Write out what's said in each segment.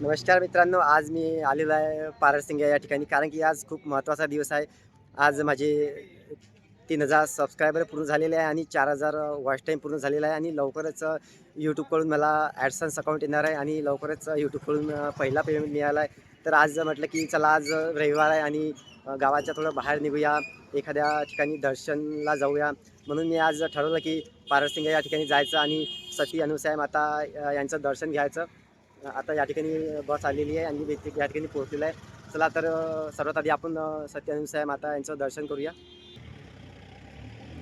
नमस्कार मित्रांनो आज मी आलेलो आहे पारसिंग या ठिकाणी कारण की आज खूप महत्त्वाचा दिवस आहे. आज माझे तीन हजार सबस्क्रायबर पूर्ण झालेले आहे आणि चार हजार वॉच टाईम पूर्ण झालेला आहे आणि लवकरच यूट्यूबकडून मला ॲडसन्स अकाउंट येणार आहे आणि लवकरच यूट्यूबकडून पहिला पेमेंट मिळाला आहे. तर आज म्हटलं की चला आज रविवार आहे आणि गावाच्या थोडं बाहेर निघूया एखाद्या ठिकाणी दर्शनला जाऊया. म्हणून मी आज ठरवलं की पारसिंग या ठिकाणी जायचं आणि सती अनुसाय माता यांचं दर्शन घ्यायचं. आता या ठिकाणी बस आलेली आहे आणि मी या ठिकाणी पोहोचलेला आहे. चला तर सर्वात आधी आपण सत्यानंद साहेब माता यांचं दर्शन करूया.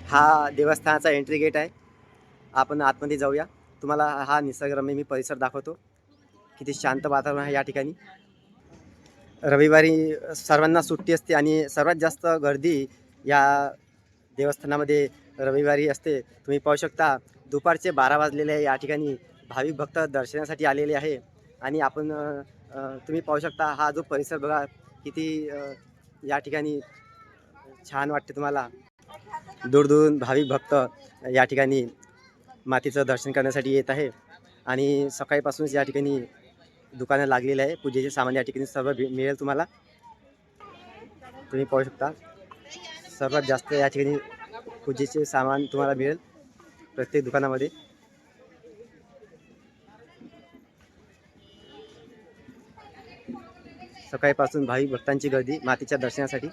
हा देवस्थानाचा एंट्री गेट आहे. आपण आतमध्ये जाऊया. तुम्हाला हा निसर्गरम्य मी परिसर दाखवतो. किती शांत वातावरण आहे या ठिकाणी. रविवारी सर्वांना सुट्टी असते आणि सर्वात जास्त गर्दी या देवस्थानामध्ये रविवारी असते. तुम्ही पाहू शकता दुपारचे बारा वाजलेले आहे या ठिकाणी. भाविक भक्त दर्शनासाठी आलेले आहे. आणि आपण तुम्ही पाहू शकता हा जो परिसर बघा किती या ठिकाणी छान वाटते तुम्हाला. दूरदूरून भाविक भक्त या ठिकाणी मातीचं दर्शन करण्यासाठी येत आहे. आणि सकाळीपासूनच या ठिकाणी दुकानं लागलेली आहे. पूजेचे सामान या ठिकाणी सर्व मिळेल तुम्हाला. तुम्ही पाहू शकता. सर्वात जास्त या ठिकाणी पूजेचे सामान तुम्हाला मिळेल प्रत्येक दुकानामध्ये. सकाळीपासून भाई भक्तांची गर्दी मातीच्या दर्शनासाठी.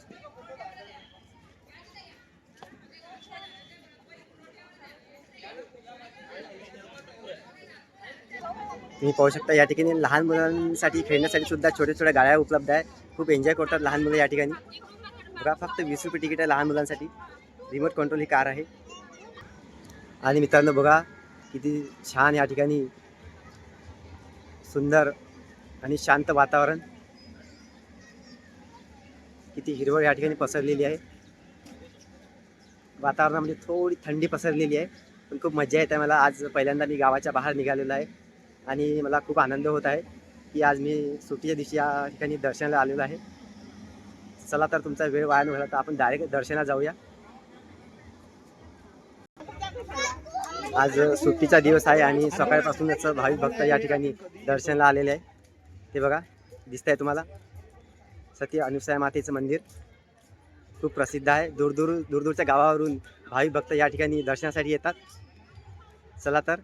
तुम्ही पाहू शकता या ठिकाणी लहान मुलांसाठी खेळण्यासाठी सुद्धा छोट्या छोट्या गाड्या उपलब्ध आहे खूप एन्जॉय करतात लहान मुलं या ठिकाणी. बघा फक्त वीस रुपये तिकीट आहे लहान मुलांसाठी. रिमोट कंट्रोल ही कार आहे. आणि मित्रांनो बघा किती छान या ठिकाणी सुंदर आणि शांत वातावरण. किती हिरवळ या ठिकाणी पसरलेली आहे. वातावरणामध्ये थोडी थंडी पसरलेली आहे पण खूप मजा येते मला. आज पहिल्यांदा मी गावाच्या बाहेर निघालेलो आहे आणि मला खूप आनंद होत आहे की आज मी सुट्टीच्या दिवशी या ठिकाणी दर्शनाला आलेलो आहे. चला तर तुमचा वेळ वाया न तर आपण डायरेक्ट दर्शनाला जाऊया. आज सुट्टीचा दिवस आहे आणि सकाळपासूनच भाविक भक्त या ठिकाणी दर्शनाला आलेले आहे. ते बघा दिसत आहे तुम्हाला? सती अनुसया मातेचं मंदिर. खूप प्रसिद्ध आहे. दूरदूर दूरदूरच्या गावावरून भाविक भक्त या ठिकाणी दर्शनासाठी येतात. चला तर.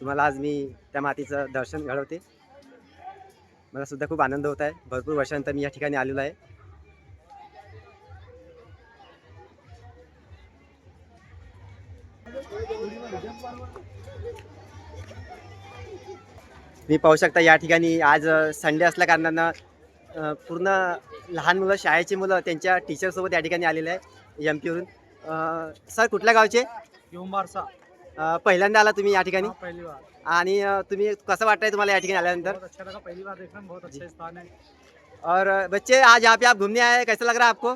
तुम्हाला आज मी त्या मातीचं दर्शन घडवते. मला सुद्धा खूप आनंद होत आहे. भरपूर वर्षानंतर मी या ठिकाणी आलेलो आहे. मी पाहू शकता या ठिकाणी आज संडे असल्या कारणानं पूर्ण लहान मुलं शाळेची मुलं त्यांच्या टीचरसोबत या ठिकाणी आलेले आहे एम पीवरून सर कुठल्या गावचे? युंबारसा अ, पहिल्यांदा आला तुम्ही या ठिकाणी? पहली बार आणि तुम्ही कसं वाटतंय तुम्हाला या ठिकाणी आल्यानंतर? बहुत अच्छा लगा पहली बार बहुत अच्छे स्थान है। और बच्चे आज यहाँ पे आप घूमने आए हैं कैसा लग रहा है आपको?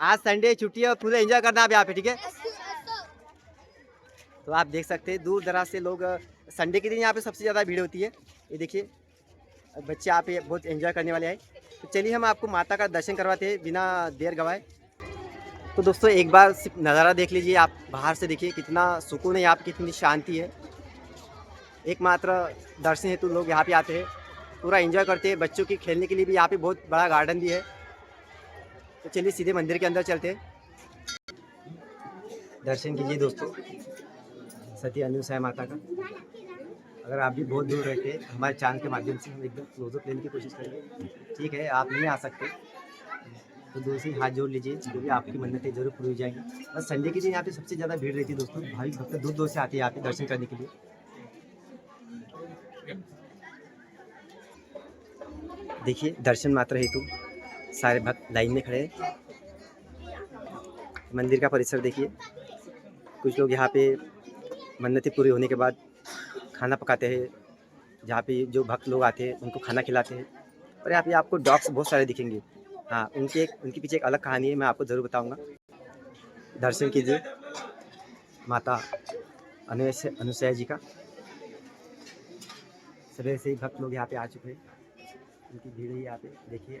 आज संडे छुट्टी है फुल एंजॉय करना आप यहाँ पे ठीक है? तो आप देख सकते हैं, दूर दराज से लोग, संडे के दिन यहाँ पे सबसे ज़्यादा भीड़ होती है। ये देखिए, बच्चे यहाँ पे बहुत एंजॉय करने वाले हैं। तो चलिए हम आपको माता का दर्शन करवाते हैं बिना देर गवाए। तो दोस्तों, एक बार सिर्फ़ नज़ारा देख लीजिए आप, बाहर से देखिए कितना सुकून है, यहाँ कितनी शांति है। एकमात्र दर्शन हेतु लोग यहाँ पे आते हैं, पूरा एंजॉय करते हैं। बच्चों की खेलने के लिए भी यहाँ पे बहुत बड़ा गार्डन भी है। तो चलिए सीधे मंदिर के अंदर चलते हैं। दर्शन कीजिए दोस्तों। सती अनुसाय माता का। अगर आप भी बहुत दूर रहते, हमारे चैनल के माध्यम से हम एकदम क्लोजअप लेने की कोशिश करेंगे। ठीक है, आप नहीं आ सकते। तो से हाथ जोड़ लीजिए, जो भी आपकी मन्नतें ज़रूर पूरी हो जाएँगी। बस संडे के दिन यहाँ पे सबसे ज़्यादा भीड़ रहती है दोस्तों भाई भक्त दूर दूर से आते हैं यहाँ पे दर्शन करने के लिए। देखिए, दर्शन मात्र हेतु सारे भक्त लाइन में खड़े हैं। मंदिर का परिसर देखिए, कुछ लोग यहाँ पे मन्नतें पूरी होने के बाद खाना पकाते हैं। जहाँ पे जो भक्त लोग आते हैं, उनको खाना खिलाते हैं। और यहाँ पे आपको डॉग्स बहुत सारे दिखेंगे। हाँ उनके एक, उनके पीछे एक अलग कहानी है, मैं आपको ज़रूर बताऊँगा। दर्शन कीजिए। माता अनुसया जी का। सवेरे से ही भक्त लोग यहाँ पे आ चुके हैं। उनकी भीड़ है यहाँ पे, देखिए।